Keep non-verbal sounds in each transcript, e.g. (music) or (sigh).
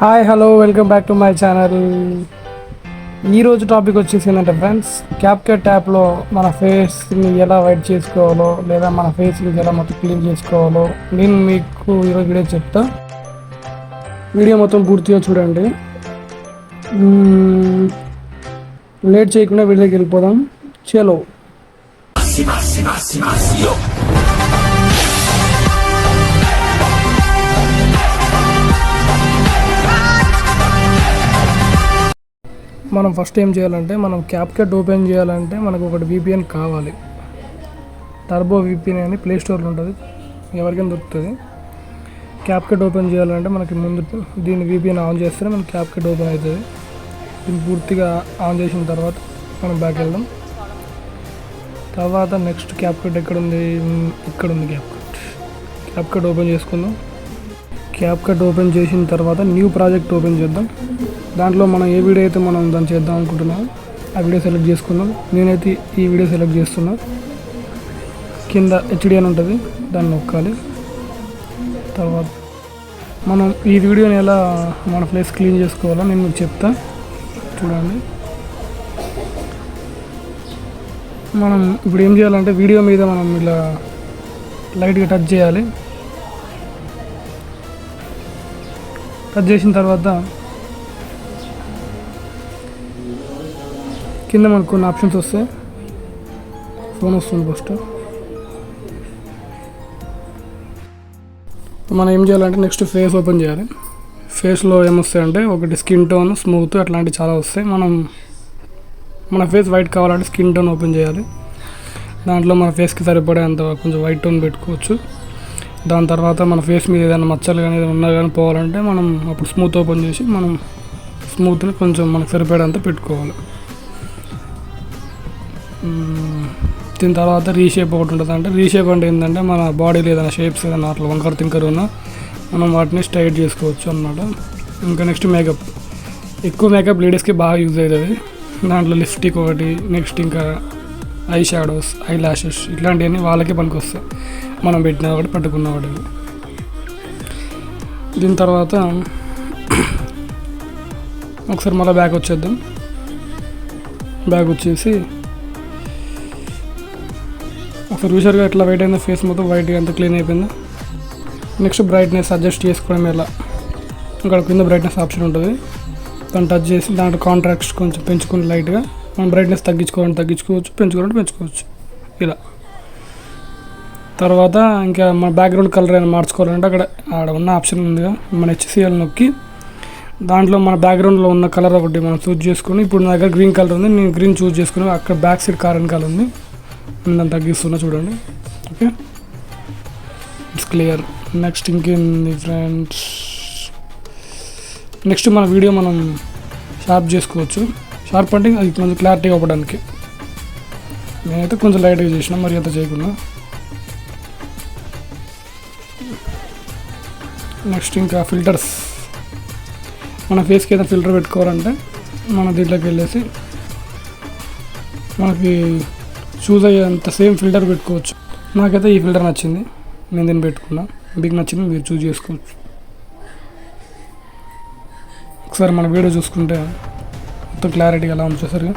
Hi hello welcome back to my channel ఈరోజు topic వచ్చేసి ఏంటంటే ఫ్రెండ్స్ క్యాప్కట్ యాప్లో మన ఫేస్ని ఎలా వైట్ చేసుకోవాలో లేదా మన ఫేస్ని ఎలా మొత్తం క్లీన్ చేసుకోవాలో నేను మీకు ఈరోజు వీడియో చెప్తా. వీడియో మొత్తం పూర్తిగా చూడండి. లేట్ చేయకుండా వీడియోకి వెళ్ళిపోదాం. చలో మనం ఫస్ట్ ఏం చేయాలంటే మనం క్యాప్కెట్ ఓపెన్ చేయాలంటే మనకు ఒకటి విపిఎన్ కావాలి. టర్బో విపిఎన్ అని ప్లే స్టోర్లో ఉంటుంది. ఎవరికైనా దొరుకుతుంది. క్యాప్కెట్ ఓపెన్ చేయాలంటే మనకి ముందు దీన్ని విపిఎన్ ఆన్ చేస్తే మనకి క్యాప్కెట్ ఓపెన్ అవుతుంది. దీన్ని పూర్తిగా ఆన్ చేసిన తర్వాత మనం బ్యాక్ వెళ్దాం. తర్వాత నెక్స్ట్ క్యాప్కెట్ ఎక్కడ ఉంది ఇక్కడ ఉంది క్యాప్కెట్ క్యాప్కెట్ ఓపెన్ చేసుకుందాం. క్యాప్కట్ ఓపెన్ చేసిన తర్వాత న్యూ ప్రాజెక్ట్ ఓపెన్ చేద్దాం. దాంట్లో మనం ఏ వీడియో అయితే మనం దాన్ని చేద్దాం అనుకుంటున్నామో ఆ వీడియో సెలెక్ట్ చేసుకుందాం. నేనైతే ఈ వీడియో సెలెక్ట్ చేస్తున్నా. కింద హెచ్డి అని ఉంటుంది దాన్ని నొక్కాలి. తర్వాత మనం ఈ వీడియోని ఎలా మన ప్లేస్ క్లీన్ చేసుకోవాలో నేను మీకు చెప్తా. చూడండి. మనం ఇప్పుడు ఏం చేయాలంటే వీడియో మీద మనం ఇలా లైట్గా టచ్ చేయాలి. కట్ చేసిన తర్వాత కింద మనకు కొన్ని ఆప్షన్స్ వస్తాయి. ఫోన్ వస్తుంది ఫస్ట్ మనం ఏం చేయాలంటే నెక్స్ట్ ఫేస్ ఓపెన్ చేయాలి. ఫేస్లో ఏమొస్తాయంటే ఒకటి స్కిన్ టోన్ స్మూత్ అట్లాంటివి చాలా వస్తాయి. మనం మన ఫేస్ వైట్ కావాలంటే స్కిన్ టోన్ ఓపెన్ చేయాలి. దాంట్లో మన ఫేస్కి సరిపడే అంత కొంచెం వైట్ టోన్ పెట్టుకోవచ్చు. దాని తర్వాత మన ఫేస్ మీద ఏదైనా మచ్చలు కానీ ఏదైనా ఉన్నా కానీ పోవాలంటే మనం అప్పుడు స్మూత్ ఓపెన్ చేసి మనం స్మూత్ని కొంచెం మనకు సరిపడేంత పెట్టుకోవాలి. దీని తర్వాత రీషేప్ ఒకటి ఉంటుంది అంటే రీషేప్ అంటే ఏంటంటే మన బాడీలో ఏదైనా షేప్స్ ఏదైనా అట్లా వంకర తింకర ఉన్నా మనం వాటిని స్ట్రైట్ చేసుకోవచ్చు అన్నమాట. ఇంకా నెక్స్ట్ మేకప్ ఎక్కువ మేకప్ లేడీస్కి బాగా యూజ్ అవుతుంది దాంట్లో లిప్స్టిక్ ఒకటి నెక్స్ట్ ఇంకా ఐ షాడోస్ ఐ లాషెస్ ఇట్లాంటివన్నీ వాళ్ళకే పనికి వస్తాయి మనం పెట్టిన ఒకటి పట్టుకున్న ఒకటి. దీని తర్వాత (clears throat) ఒకసారి మళ్ళీ బ్యాగ్ వచ్చేద్దాం. బ్యాగ్ వచ్చేసి ఒకసారి చూసారుగా ఇట్లా వైట్ అయిన ఫేస్ మొత్తం వైట్గా అంతా క్లీన్ అయిపోయింది. నెక్స్ట్ బ్రైట్నెస్ అడ్జస్ట్ చేసుకోవడం ఎలా? ఇక్కడ కింద బ్రైట్నెస్ ఆప్షన్ ఉంటుంది. దాన్ని టచ్ చేసి దాంట్లో కాంట్రాక్ట్స్ కొంచెం పెంచుకుని లైట్గా మనం బ్రైట్నెస్ తగ్గించుకోవాలంటే తగ్గించుకోవచ్చు పెంచుకోవాలంటే పెంచుకోవచ్చు. ఇలా. తర్వాత ఇంకా మన బ్యాక్గ్రౌండ్ కలర్ అయినా మార్చుకోవాలంటే అక్కడ ఆడ ఉన్న ఆప్షన్ ఉందిగా మన హెచ్సిఎల్ నొక్కి దాంట్లో మన బ్యాక్గ్రౌండ్లో ఉన్న కలర్ ఒకటి మనం చూజ్ చేసుకొని ఇప్పుడు నా దగ్గర గ్రీన్ కలర్ ఉంది నేను గ్రీన్ చూస్ చేసుకుని అక్కడ బ్యాక్ సైడ్ కార్ కలర్ ఉంది. నేను దాన్ని తగ్గిస్తున్నా చూడండి. ఓకే? ఇట్స్ క్లియర్ నెక్స్ట్ ఇంకేంది ఫ్రెండ్స్ నెక్స్ట్ మన వీడియో మనం షార్ప్ చేసుకోవచ్చు. షార్ప్ అంటే అది కొంచెం క్లారిటీ అవ్వడానికి. నేనైతే కొంచెం లైట్గా చేసిన మరి అంత చేయకుండా. నెక్స్ట్ ఇంకా ఫిల్టర్స్ మన ఫేస్కి ఏదైనా ఫిల్టర్ పెట్టుకోవాలంటే మన దీంట్లోకి వెళ్ళేసి మనకి చూస్ అయ్యేంత సేమ్ ఫిల్టర్ పెట్టుకోవచ్చు. నాకైతే ఈ ఫిల్టర్ నచ్చింది. నేను దీన్ని పెట్టుకున్నా. మీకు నచ్చింది మీరు చూస్ చేసుకోవచ్చు. ఒకసారి మన వీడియో చూసుకుంటే మొత్తం క్లారిటీ ఎలా ఉంది చూసారుగా?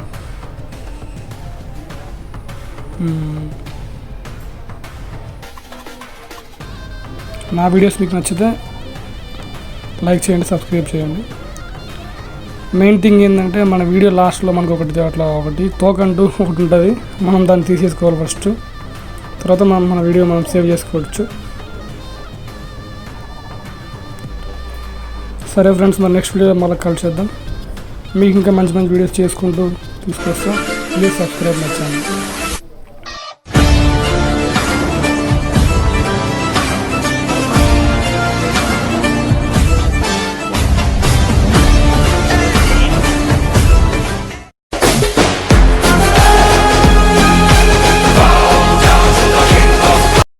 నా వీడియోస్ మీకు నచ్చితే లైక్ చేయండి సబ్స్క్రైబ్ చేయండి. మెయిన్ థింగ్ ఏంటంటే మన వీడియో లాస్ట్లో మనకు ఒకటి అట్లా ఒకటి తోకంటూ (laughs) ఒకటి ఉంటుంది. మనం దాన్ని తీసేసుకోవాలి ఫస్ట్ తర్వాత మనం మన వీడియో మనం సేవ్ చేసుకోవచ్చు. సరే ఫ్రెండ్స్ మరి నెక్స్ట్ వీడియో మళ్ళీ కలిసేద్దాం మీకు ఇంకా మంచి మంచి వీడియోస్ చేసుకుంటూ తీసుకొస్తాం. Please subscribe my channel.